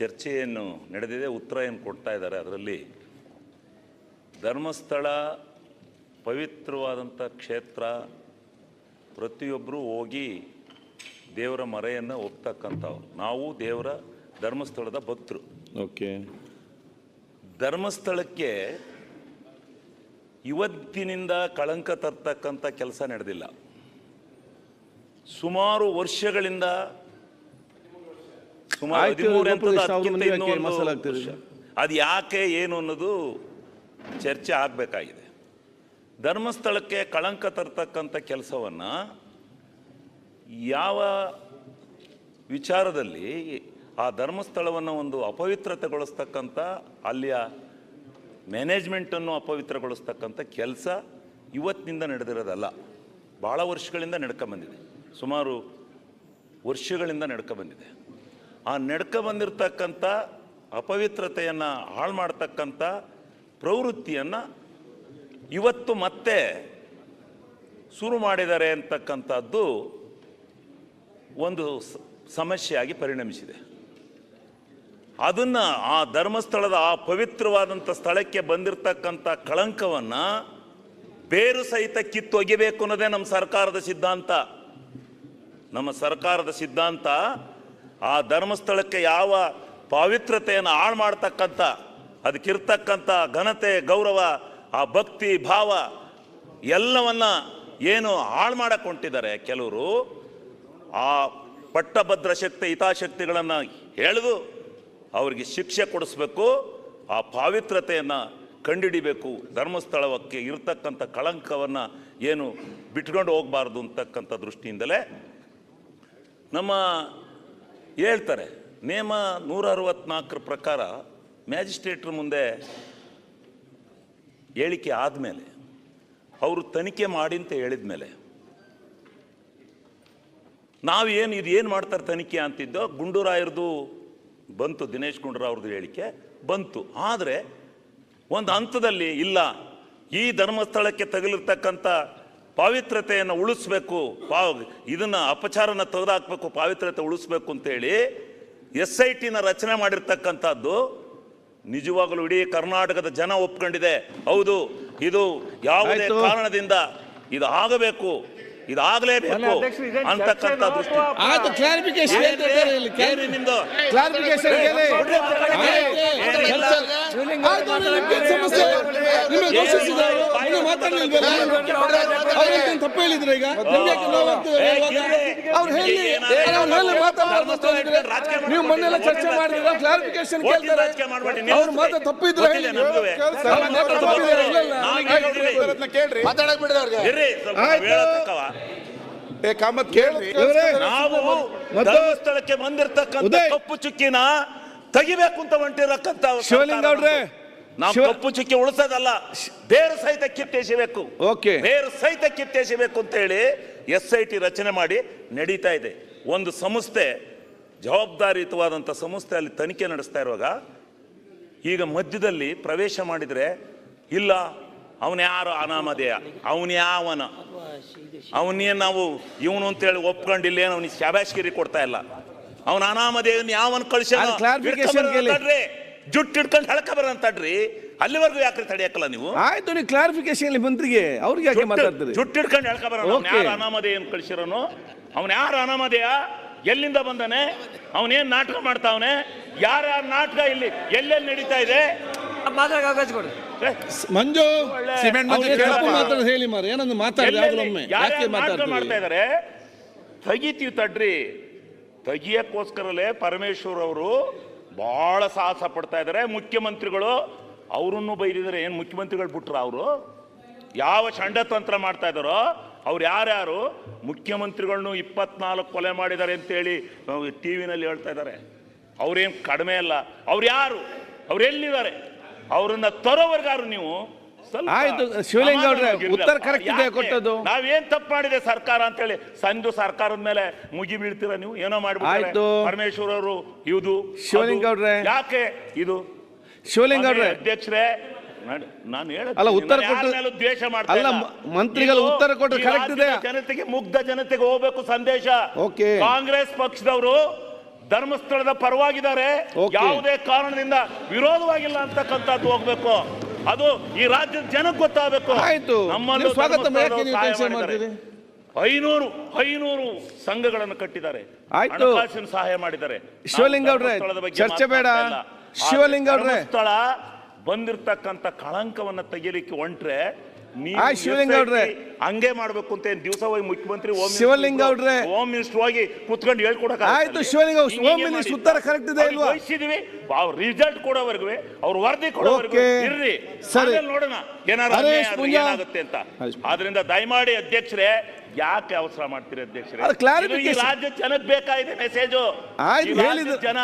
ಚರ್ಚೆಯನ್ನು ನಡೆದಿದೆ ಉತ್ತರ ಏನು ಕೊಡ್ತಾ ಇದ್ದಾರೆ ಅದರಲ್ಲಿ ಧರ್ಮಸ್ಥಳ ಪವಿತ್ರವಾದಂಥ ಕ್ಷೇತ್ರ ಪ್ರತಿಯೊಬ್ಬರೂ ಹೋಗಿ ದೇವರ ಮರೆಯನ್ನು ಒಪ್ತಕ್ಕಂಥವ್ರು. ನಾವು ದೇವರ ಧರ್ಮಸ್ಥಳದ ಭಕ್ತರು. ಓಕೆ. ಧರ್ಮಸ್ಥಳಕ್ಕೆ ಇವತ್ತಿನಿಂದ ಕಳಂಕ ತರ್ತಕ್ಕಂಥ ಕೆಲಸ ನಡೆದಿಲ್ಲ. ಸುಮಾರು ವರ್ಷಗಳಿಂದ ಸುಮಾರು ಆಯ್ತು, ಹದಿಮೂರು ಗೋಪಾಲ್ ಎಂಟದ್ದು ಕೃಷ್ಣ ಅವ್ರ ಅದಕ್ಕಿಂತ ಮುಂದೆ ಇನ್ನೂ ಯಾಕೆ ಒಂದು ಮಸಾಲೆ ವರ್ಷ. ಅದು ಯಾಕೆ ಏನು ಅನ್ನೋದು ಚರ್ಚೆ ಆಗಬೇಕಾಗಿದೆ. ಧರ್ಮಸ್ಥಳಕ್ಕೆ ಕಳಂಕ ತರ್ತಕ್ಕಂಥ ಕೆಲಸವನ್ನು ಯಾವ ವಿಚಾರದಲ್ಲಿ ಆ ಧರ್ಮಸ್ಥಳವನ್ನು ಒಂದು ಅಪವಿತ್ರತೆಗೊಳಿಸ್ತಕ್ಕಂಥ ಅಲ್ಲಿಯ ಮ್ಯಾನೇಜ್ಮೆಂಟನ್ನು ಅಪವಿತ್ರಗೊಳಿಸ್ತಕ್ಕಂಥ ಕೆಲಸ ಇವತ್ತಿನಿಂದ ನಡೆದಿರೋದಲ್ಲ. ಭಾಳ ವರ್ಷಗಳಿಂದ ನಡ್ಕೊಂಬಂದಿದೆ ಸುಮಾರು ವರ್ಷಗಳಿಂದ ನಡ್ಕೊಂಬಂದಿದೆ ಆ ನಡ್ಕೊಂಬಂದಿರ್ತಕ್ಕಂಥ ಅಪವಿತ್ರತೆಯನ್ನು ಹಾಳು ಮಾಡ್ತಕ್ಕಂಥ ಪ್ರವೃತ್ತಿಯನ್ನು ಇವತ್ತು ಮತ್ತೆ ಶುರು ಮಾಡಿದ್ದಾರೆ ಅಂತಕ್ಕಂಥದ್ದು ಒಂದು ಸಮಸ್ಯೆಯಾಗಿ ಪರಿಣಮಿಸಿದೆ. ಅದನ್ನು ಆ ಧರ್ಮಸ್ಥಳದ ಆ ಪವಿತ್ರವಾದಂಥ ಸ್ಥಳಕ್ಕೆ ಬಂದಿರತಕ್ಕಂಥ ಕಳಂಕವನ್ನು ಬೇರು ಸಹಿತ ಕಿತ್ತೊಗಿಬೇಕು ಅನ್ನೋದೇ ನಮ್ಮ ಸರ್ಕಾರದ ಸಿದ್ಧಾಂತ. ನಮ್ಮ ಸರ್ಕಾರದ ಸಿದ್ಧಾಂತ ಆ ಧರ್ಮಸ್ಥಳಕ್ಕೆ ಯಾವ ಪವಿತ್ರತೆಯನ್ನು ಹಾಳು ಮಾಡ್ತಕ್ಕಂಥ, ಅದಕ್ಕಿರ್ತಕ್ಕಂಥ ಘನತೆ, ಗೌರವ, ಆ ಭಕ್ತಿ, ಭಾವ ಎಲ್ಲವನ್ನ ಏನು ಹಾಳು ಮಾಡಕ್ಕೆ ಹೊಂಟಿದ್ದಾರೆ ಕೆಲವರು, ಆ ಪಟ್ಟಭದ್ರ ಶಕ್ತಿ, ಹಿತಾಶಕ್ತಿಗಳನ್ನು ಹೇಳಿದು ಅವರಿಗೆ ಶಿಕ್ಷೆ ಕೊಡಿಸ್ಬೇಕು, ಆ ಪಾವಿತ್ರತೆಯನ್ನು ಕಂಡಿಡಿಬೇಕು, ಧರ್ಮಸ್ಥಳಕ್ಕೆ ಇರತಕ್ಕಂಥ ಕಳಂಕವನ್ನು ಏನು ಬಿಟ್ಕೊಂಡು ಹೋಗಬಾರ್ದು ಅಂತಕ್ಕಂಥ ದೃಷ್ಟಿಯಿಂದಲೇ ನಮ್ಮ ಹೇಳ್ತಾರೆ, ನೇಮ ನೂರ ಅರವತ್ನಾಲ್ಕರ ಪ್ರಕಾರ ಮ್ಯಾಜಿಸ್ಟ್ರೇಟ್ರ ಮುಂದೆ ಹೇಳಿಕೆ ಆದಮೇಲೆ, ಅವರು ತನಿಖೆ ಮಾಡಿ ಅಂತ ಹೇಳಿದ ಮೇಲೆ ನಾವೇನು ಇದು ಏನು ಮಾಡ್ತಾರೆ ತನಿಖೆ ಅಂತಿದ್ದೋ, ಗುಂಡೂರಾಯರ್ದು ಬಂತು, ದಿನೇಶ್ ಗುಂಡೂರಾವ್ರದ್ದು ಹೇಳಿಕೆ ಬಂತು. ಆದರೆ ಒಂದು ಹಂತದಲ್ಲಿ ಇಲ್ಲ, ಈ ಧರ್ಮಸ್ಥಳಕ್ಕೆ ತಗಲಿರ್ತಕ್ಕಂಥ ಪಾವಿತ್ರತೆಯನ್ನು ಉಳಿಸ್ಬೇಕು ಪಾ ಇದನ್ನು ಅಪಚಾರನ ತೆಗೆದಾಕಬೇಕು ಪಾವಿತ್ರತೆ ಉಳಿಸ್ಬೇಕು ಅಂತೇಳಿ ಎಸ್ ಐ ಟಿನ ರಚನೆ ಮಾಡಿರ್ತಕ್ಕಂಥದ್ದು ನಿಜವಾಗಲೂ ಇಡೀ ಕರ್ನಾಟಕದ ಜನ ಒಪ್ಕೊಂಡಿದೆ ಹೌದು ಇದು ಯಾವುದೇ ಕಾರಣದಿಂದ ಇದು ಆಗಬೇಕು ಇದಾಗಲೇಬೇಕು ಅಂತಕ್ಕಂಥ ದೃಷ್ಟಿ ಕ್ಲಾರಿಫಿಕೇಶನ್ ನಿಮ್ದು ಸಮಸ್ಯೆ ನಿಮಗೆ ದೋಷಿಸಿದವರು ನೀವು ಮಾತಾಡಲಿಲ್ವಲ್ಲ? ಅವ್ರೇನ್ ತಪ್ಪು ಹೇಳಿದ್ರೆ ಈಗ? ನಿಮ್ಗೆ. ಅವ್ರು ಹೇಳಿ. ಅವ್ರು ಹೇಳಿ ರಾಜಕೀಯ ನೀವು ಮೊನ್ನೆಲ್ಲ ಚರ್ಚೆ ಮಾಡಿದ್ರೆ ಕ್ಲಾರಿಫಿಕೇಶನ್ ಕೇಳ್ತಾರೆ. ಅವ್ರ ಮಾತು ತಪ್ಪಿದ್ರೆ ಹೇಳಿ. ತಪ್ಪಿದ್ರೆ ಹೇಳಿದ್ವಿ. ಮಾತಾಡಕ್ ಬಿಡ್ರಿ ಅವ್ರಿಗೆ. ಕಾಮತ್ ಕೇಳಿ ನಾವು ಧರ್ಮಸ್ಥಳಕ್ಕೆ ಬಂದಿರತಕ್ಕಂಥ ಕಪ್ಪು ಚುಕ್ಕಿನ ತೆಗಿಬೇಕು ಅಂತ ಹೊಂಟಿರಕ್ಕಂತ ಶಿವಲಿಂಗ ಅವ್ರೆ, ನಾವು ಕಪ್ಪು ಚುಕ್ಕಿ ಉಳಿಸೋದಲ್ಲ ಬೇರು ಸಹಿತ ಕಿತ್ತೆಸಬೇಕು. ಓಕೆ. ಬೇರು ಸಹಿತ ಕಿತ್ತೆಸಬೇಕು ಅಂತ ಹೇಳಿ ಎಸ್ ಐ ಟಿ ರಚನೆ ಮಾಡಿ ನಡೀತಾ ಇದೆ. ಒಂದು ಸಂಸ್ಥೆ ಜವಾಬ್ದಾರಿಯುತವಾದಂಥ ಸಂಸ್ಥೆ ಅಲ್ಲಿ ತನಿಖೆ ನಡೆಸ್ತಾ ಇರುವಾಗ ಈಗ ಮಧ್ಯದಲ್ಲಿ ಪ್ರವೇಶ ಮಾಡಿದರೆ ಇಲ್ಲ ಅವನ ಯಾರು ಅನಾಮಧೇಯ? ಅವನ ಯಾವನ? ಅವನೇನು ನಾವು ಇವನು ಅಂತೇಳಿ ಒಪ್ಕೊಂಡಿಲ್ಲೇನು ಅವನಿಗೆ ಶಾಬಾಷ್ಗಿರಿ ಕೊಡ್ತಾ ಇಲ್ಲ. ಅವನ ಅನಾಮದೇವನ್ ಯಾವನ್ ಕಳಿಸಿ ಇಟ್ಕೊಂಡು. ಜುಟ್ಟು ಹಿಡ್ಕೊಂಡು ಹಳಕ ಬರಂತಡ್ರಿ ಅಲ್ಲಿವರೆಗೂ ಯಾಕ್ರಿ ತಡೆಯಕ್ಕಲ್ಲ ನೀವು? ಆಯ್ತು ನೀವು ಕ್ಲಾರಿಫಿಕೇಶನ್ ಮಂತ್ರಿಗೆ ಅವ್ರಿಗೆ ಯಾಕೆ ಮಾತಾಡ್ತಾರೆ? ಜುಟ್ಟು ಹಿಡ್ಕೊಂಡು ಎಳ್ಕ ಬರೋಣ Okay. ಯಾರು ಅನಾಮಧೇಯನ್ ಕಳಿಸಿರೋನು ಅವನು ಯಾರು ಅನಾಮಧೇಯ? ಎಲ್ಲಿಂದ ಬಂದಾನೆ? ಅವನೇನ್ ನಾಟಕ ಮಾಡ್ತಾವನೆ? ಯಾರ ನಾಟಕ ಇಲ್ಲಿ ಎಲ್ಲೆಲ್ಲಿ ನಡೀತಾ ಇದೆ? ಮಂಜು ಕೇಳಪ್ಪ. ಹೇಳಿ ಮಾರ ಏನಂದ್ರೆ ಮಾತಾಡಿದ್ರೆ ಯಾಕೆ ನಾಟಕ ಮಾಡ್ತಾ ಇದಾರೆ? ತಗಿತೀವಿ ತಡ್ರಿ. ತೆಗಿಯಕ್ಕೋಸ್ಕರಲೇ ಪರಮೇಶ್ವರ್ ಅವರು ಭಾಳ ಸಾಹಸ ಪಡ್ತಾ ಇದ್ದಾರೆ. ಮುಖ್ಯಮಂತ್ರಿಗಳು ಅವರನ್ನು ಬೈದಿದ್ದಾರೆ. ಏನು ಮುಖ್ಯಮಂತ್ರಿಗಳು ಬಿಟ್ರ ಅವರು? ಯಾವ ಷಂಡತಂತ್ರ ಮಾಡ್ತಾ ಇದ್ದಾರೋ ಅವ್ರು ಯಾರ್ಯಾರು? ಮುಖ್ಯಮಂತ್ರಿಗಳನ್ನು ಇಪ್ಪತ್ನಾಲ್ಕು ಕೊಲೆ ಮಾಡಿದ್ದಾರೆ ಅಂತೇಳಿ ಟಿ ವಿನಲ್ಲಿ ಹೇಳ್ತಾ ಇದ್ದಾರೆ. ಅವ್ರೇನು ಕಡಿಮೆ ಅಲ್ಲ. ಅವ್ರು ಯಾರು? ಅವ್ರು ಎಲ್ಲಿದ್ದಾರೆ ಅವರನ್ನು ತರೋವರೆಗಾರು ನೀವು ಆಯ್ತು, ಶಿವಲಿಂಗ ಅವ್ರೆ. ಉತ್ತರ ಕರೆಕ್ಟ್ ಇದೆ? ಕೊಟ್ಟದ್ದು. ನಾವೇನ್ ತಪ್ಪು ಮಾಡಿದೆ ಸರ್ಕಾರ ಅಂತ ಹೇಳಿ ಸಂಜು ಸರ್ಕಾರದ ಮೇಲೆ ಮುಗಿ ಬೀಳ್ತೀರಾ ನೀವು ಏನೋ ಮಾಡ್ಬಿಟ್ರೆ ಆಯ್ತು. ಪರಮೇಶ್ವರ್ ಅವರು ಇದು ಶಿವಲಿಂಗ ಅದು. ಅವ್ರೆ. ಯಾಕೆ ಇದು ಶಿವಲಿಂಗ ಅವ್ರೆ ಮಾನ್ಯ ಅಧ್ಯಕ್ಷರೇ ನಾನ್- ನಾನು ಹೇಳ ಅಲ್ಲ, ಉತ್ತರ ಕೊಟ್ಟು- ದ್ವೇಷ ಮಾಡ್ತಾ ಅಲ್ಲ, ಇಲ್ಲ. ಮ- ಮಂತ್ರಿಗಳು ಉತ್ತರ ಕೊಟ್ಟು ಕರೆಕ್ಟ್ correct ರಾಜ್ಯದ ಇದೆ. ಜನತೆಗೆ ಮುಗ್ಧ ಜನತೆಗೆ ಹೋಗ್ಬೇಕು ಸಂದೇಶ Okay. ಕಾಂಗ್ರೆಸ್ ಪಕ್ಷದವರು ಧರ್ಮಸ್ಥಳದ ಪರವಾಗಿದ್ದಾರೆ Okay. ಯಾವುದೇ ಕಾರಣದಿಂದ ವಿರೋಧವಾಗಿಲ್ಲ ಅಂತಕ್ಕಂಥದ್ದು ಹೋಗ್ಬೇಕು ಅದು ಈ ರಾಜ್ಯದ ಜನಕ್ಕೆ ಗೊತ್ತಾಗಬೇಕು ಆಯ್ತು. ನಮ್ಮಲ್ಲಿ ಸ್ವಾಗತ? ಐನೂರು ಐನೂರು ಸಂಘಗಳನ್ನು ಕಟ್ಟಿದ್ದಾರೆ ಆಯ್ತು. ಹಣಕಾಸಿನ ಸಹಾಯ ಮಾಡಿದ್ದಾರೆ ಶಿವಲಿಂಗ ಚರ್ಚೆ ಬೇಡ. ಶಿವಲಿಂಗ ಸ್ಥಳ ಬಂದಿರತಕ್ಕಂತ ಕಳಂಕವನ್ನ ತೆಗಿಲಿಕ್ಕೆ ಹೊಂಟ್ರೆ ನೀವು ಆಯ್ ಶಿವಲಿಂಗ SIT ಅವ್ರೆ. ಹಂಗೆ ಮಾಡ್ಬೇಕು ಅಂತ ದಿವಸ ಹೋಗಿ ಮುಖ್ಯಮಂತ್ರಿ ಹೋಮ್ ಶಿವಲಿಂಗ ಅವ್ರೆ. ಹೋಮ್ ಮಿನಿಸ್ಟರ್ ಹೋಗಿ ಕುತ್ಕೊಂಡು ಹೇಳ್ಕೊಡಕ ಆಯ್ತು, ಶಿವಲಿಂಗ. ಹೋಮ್ ಮಿನಿಸ್ಟರ್ ಉತ್ತರ ಕರೆಕ್ಟ್ ಇದೆ ಇಲ್ವಾ? ವಹಿಸಿದೀವಿ ಅವ್ರ ರಿಸಲ್ಟ್ ಕೊಡೋವರೆಗೂ ಅವ್ರ ವರದಿ ಕೊಡೋವರೆಗೂ. ಇರ್ರಿ ಸರಿ. ನೋಡೋಣ ಅನ್ಯಾಯ ಏನಾಗುತ್ತೆ ಅಂತ. ಆದ್ರಿಂದ ದಯಮಾಡಿ ಅಧ್ಯಕ್ಷರೇ ಯಾಕೆ ಅವಸರ ಮಾಡ್ತೀರಿ ಅಧ್ಯಕ್ಷರೇ ಈ ರಾಜ್ಯ ಜನಕ್ಕೆ ಬೇಕಾಗಿದೆ ಮೆಸೇಜು ಆಯ್ತು, ಹೇಳಿದ್ರು ಜನ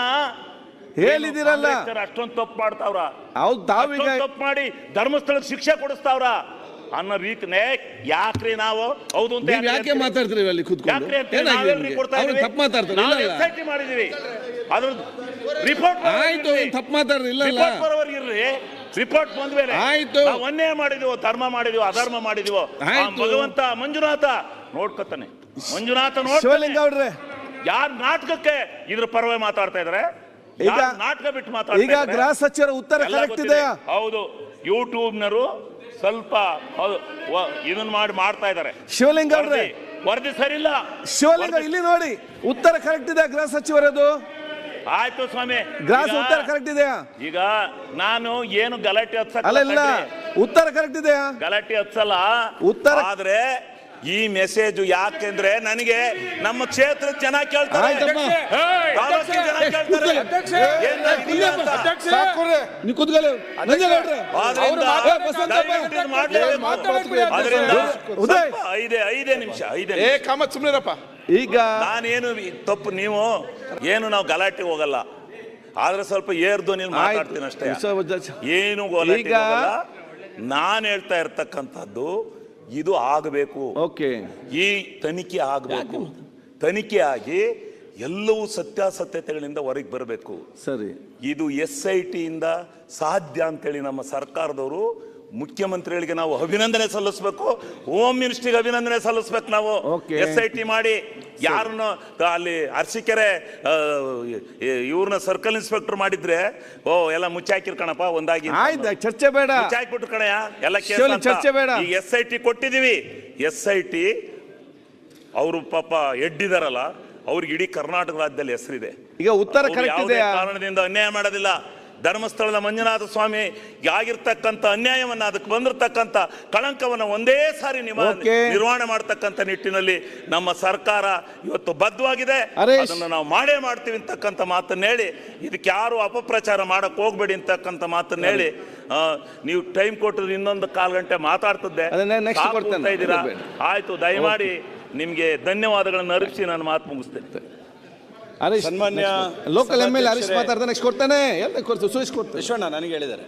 ಹೇಳಿದಿರಲ್ಲ ಅಷ್ಟೊಂದು ತಪ್ಪು ಮಾಡ್ತಾವ್ರ ಹೌದು ತಪ್ಪು ಮಾಡಿ ಧರ್ಮಸ್ಥಳಕ್ಕೆ ಶಿಕ್ಷೆ ಕೊಡಿಸ್ತಾವ್ರ ಅನ್ನೋ ರೀತಿನೇ ಯಾಕ್ರಿ ನಾವು ಹೌದು ಅಂತ ನೀವ್ ಯಾಕೆ? ಮಾತಾಡ್ತೀರಿ ಅಲ್ಲಿ ಕೂತ್ಕೊಂಡು ಯಾಕ್ರಿ ಅಂತೀರಿ? ಏನಾಗಿದೆ ನಾವೇನ್ರಿ ನಿಮ್ಗೆ? ಕೊಡ್ತಾ ಅವ್ರು ಇದೀವಿ? ತಪ್ಪು ಮಾತಾಡ್ತಾರೆ ನಾವು ಇಲ್ಲ SIT ಮಾಡಿದೀವಿ ಅದ್ರ ರಿಪೋರ್ಟ್ ಆಯ್ತು ಅವ್ರು ತಪ್ಪು ಮಾತಾಡ್ರಿ ಇಲ್ಲ ಇಲ್ಲ ರಿಪೋರ್ಟ್ ಬರೋವರೆಗೆ ಇರ್ರಿ ರಿಪೋರ್ಟ್ ಬಂದ್ಮೇಲೆ ಆಯ್ತು. ಒಂದೇ ಅನ್ಯಾಯ ಮಾಡಿದೀವೋ ಧರ್ಮ ಮಾಡಿದೀವೋ ಅಧರ್ಮ ಮಾಡಿದೀವೋ ಆ ಆಯ್ತು. ಭಗವಂತ ಮಂಜುನಾಥ ನೋಡ್ಕೊತಾನೆ ಮಂಜುನಾಥ ನೋಡ್ತಾನೆ ಯಾರ ಅವ್ರೆ ಯಾರ್ ನಾಟಕಕ್ಕೆ ಇದ್ರ ಪರವಾಗಿ ಮಾತಾಡ್ತಾ ಇದಾರೆ ಈಗ- ಯಾರ್ ನಾಟಕ ಬಿಟ್ಟು ಮಾತಾಡ್ತಾ ಈಗ ಇದಾರೆ? ಗೃಹ ಸಚಿವರ ಉತ್ತರ ಎಲ್ಲ ಕರೆಕ್ಟ್ ಗೊತ್ತಿದೆ. ಇದೆಯಾ ಹೌದು ಯೂಟ್ಯೂಬ್ನರು ಸ್ವಲ್ಪ ಇದನ್ನ ಮಾಡಿ ಮಾಡ್ತಾ ಇದ್ದಾರೆ. ಶಿವಲಿಂಗ ಅವ್ರೆ ವರದಿ- ಸರಿಲ್ಲ ಶಿವಲಿಂಗ ಇಲ್ಲಿ ನೋಡಿ ಉತ್ತರ ಕರೆಕ್ಟ್ ಇದೆ ಗೃಹ ಸಚಿವರದು. ಆಯ್ತು ಸ್ವಾಮಿ. ಗ್ರಾಸ್ ಉತ್ತರ ಕರೆಕ್ಟ್ ಇದೆಯಾ? ಈಗ ನಾನು ಏನು ಗಲಾಟೆ ಹತ್ಸಲ್ಲ ಉತ್ತರ ಕರೆಕ್ಟ್ ಇದೆಯಾ? ಗಲಾಟೆ ಹತ್ಸಲ್ಲ. ಉತ್ತರ- ಆದ್ರೆ ಈ ಮೆಸೇಜ್ ಯಾಕೆಂದ್ರೆ ನನಗೆ ನಮ್ಮ ಕ್ಷೇತ್ರ ಜನ ಕೇಳ್ತಾರೆ. ತಾಲೂಕಿನ ಜನ ಕೇಳ್ತಾರೆ. ಏನ್ ಇಲ್ಲ ಅಂತ. ಆದ್ರಿಂದ ದಯವಿಟ್ಟು ಇದು ಮಾಡ್ಲೇಬೇಕು. ಆದ್ರಿಂದ ಉದಯ್. ಸ್ವಲ್ಪ ಐದೇ ಐದೇ ನಿಮಿಷ ಐದೇ ಏ ನಿಮಿಷ. ಕಾಮತ್ ಸುಮ್ನಿರಪ್ಪ. ಈಗ ನಾನೇನು ಈ ತಪ್ಪು ನೀವು ಏನು ನಾವು ಗಲಾಟೆ ಹೋಗಲ್ಲ. ಆದ್ರೆ ಸ್ವಲ್ಪ ಏರ್ದು ನೀನು ಮಾತಾಡ್ತೀನಿ ಅಷ್ಟೇ ಆಯ್ತು ಏನು ಗಲಾಟೆ ಈಗ- ಹೋಗಲ್ಲ. ನಾನು ಹೇಳ್ತಾ ಇರ್ತಕ್ಕಂಥದ್ದು ಇದು ಆಗಬೇಕು. ಓಕೆ ಈ ತನಿಖೆ ಆಗಬೇಕು. ತನಿಖೆ ಆಗಿ ಎಲ್ಲವೂ ಸತ್ಯಾಸತ್ಯತೆಗಳಿಂದ ಹೊರಗೆ ಬರಬೇಕು. ಸರಿ. ಇದು ಎಸ್ ಐ ಟಿಯಿಂದ ಸಾಧ್ಯ ಅಂತೇಳಿ ನಮ್ಮ ಸರ್ಕಾರದವರು ಮುಖ್ಯಮಂತ್ರಿಗಳಿಗೆ ನಾವು ಅಭಿನಂದನೆ ಸಲ್ಲಿಸಬೇಕು ಹೋಮ್ ಮಿನಿಸ್ಟ್ರಿಗೆ ಅಭಿನಂದನೆ ಸಲ್ಲಿಸ್ಬೇಕು ನಾವು. ಎಸ್ ಐ ಟಿ ಮಾಡಿ ಯಾರನ್ನ ಅಲ್ಲಿ ಅರಸಿಕೆರೆ ಇವ್ರನ್ನ ಸರ್ಕಲ್ ಇನ್ಸ್ಪೆಕ್ಟರ್ ಮಾಡಿದ್ರೆ ಓ ಎಲ್ಲ ಮುಚ್ಚಾಕಿರ್ ಕಣಪ್ಪ ಒಂದಾಗಿ ಚರ್ಚೆ ಬೇಡ. ಮುಚ್ಚಾಕ್ಬಿಟ್ರು ಕಣಯ್ಯ ಎಲ್ಲ. ಚರ್ಚೆ ಬೇಡ. ಈ ಎಸ್ ಐ ಟಿ ಕೊಟ್ಟಿದೀವಿ. ಎಸ್ ಐ ಟಿ ಅವರು ಪಾಪ ಎಡ್ಡಿದಾರಲ್ಲ ಅವ್ರಿಗೆ ಇಡೀ ಕರ್ನಾಟಕ ರಾಜ್ಯದಲ್ಲಿ ಹೆಸರಿದೆ. ಈಗ ಉತ್ತರ ಕಾರಣದಿಂದ ಅನ್ಯಾಯ ಮಾಡೋದಿಲ್ಲ. ಧರ್ಮಸ್ಥಳದ ಮಂಜುನಾಥ ಸ್ವಾಮಿ ಆಗಿರ್ತಕ್ಕಂಥ ಅನ್ಯಾಯವನ್ನ ಅದಕ್ಕೆ ಬಂದಿರತಕ್ಕಂಥ ಕಳಂಕವನ್ನ ಒಂದೇ ಸಾರಿ. ನಿರ್ವಹಣೆ ಮಾಡ್ತಕ್ಕಂಥ ನಿಟ್ಟಿನಲ್ಲಿ ನಮ್ಮ ಸರ್ಕಾರ ಇವತ್ತು ಬದ್ಧವಾಗಿದೆ. ಅದನ್ನು ನಾವು ಮಾಡೇ ಮಾಡ್ತೀವಿ ಅಂತಕ್ಕಂಥ ಮಾತನ್ನ ಹೇಳಿ ಇದಕ್ಕೆ ಯಾರು ಅಪಪ್ರಚಾರ ಮಾಡಕ್ ಹೋಗ್ಬೇಡಿ ಅಂತಕ್ಕಂಥ ಮಾತನ್ನ ಹೇಳಿ ನೀವು ಟೈಮ್ ಕೊಟ್ಟರೆ ಇನ್ನೊಂದು ಕಾಲು ಗಂಟೆ ಮಾತಾಡ್ತಿದ್ದೆ. ಇದ್ದೀರಾ? ಆಯ್ತು ದಯಮಾಡಿ ನಿಮಗೆ ಧನ್ಯವಾದಗಳನ್ನು ಅರ್ಪಿಸಿ ನಾನು ಮಾತು ಮುಗಿಸ್ತೇನೆ. ಹರೀಶ್ ಸನ್ಮಾನ್ಯ ಲೋಕಲ್ ಎಂ ಎಲ್ ಹರೀಶ್ ಮಾತಾಡ್ತಾನೆ ನೆಕ್ಸ್ಟ್ ಕೊಡ್ತಾನೆ. ಎಲ್ಲ ಕೊಡ್ತೀವಿ ಸುರೇಶ್ ಕೊಡ್ತಾನೆ. ವಿಶ್ವಣ್ಣ ನನಗೆ ಹೇಳಿದ್ದಾರೆ.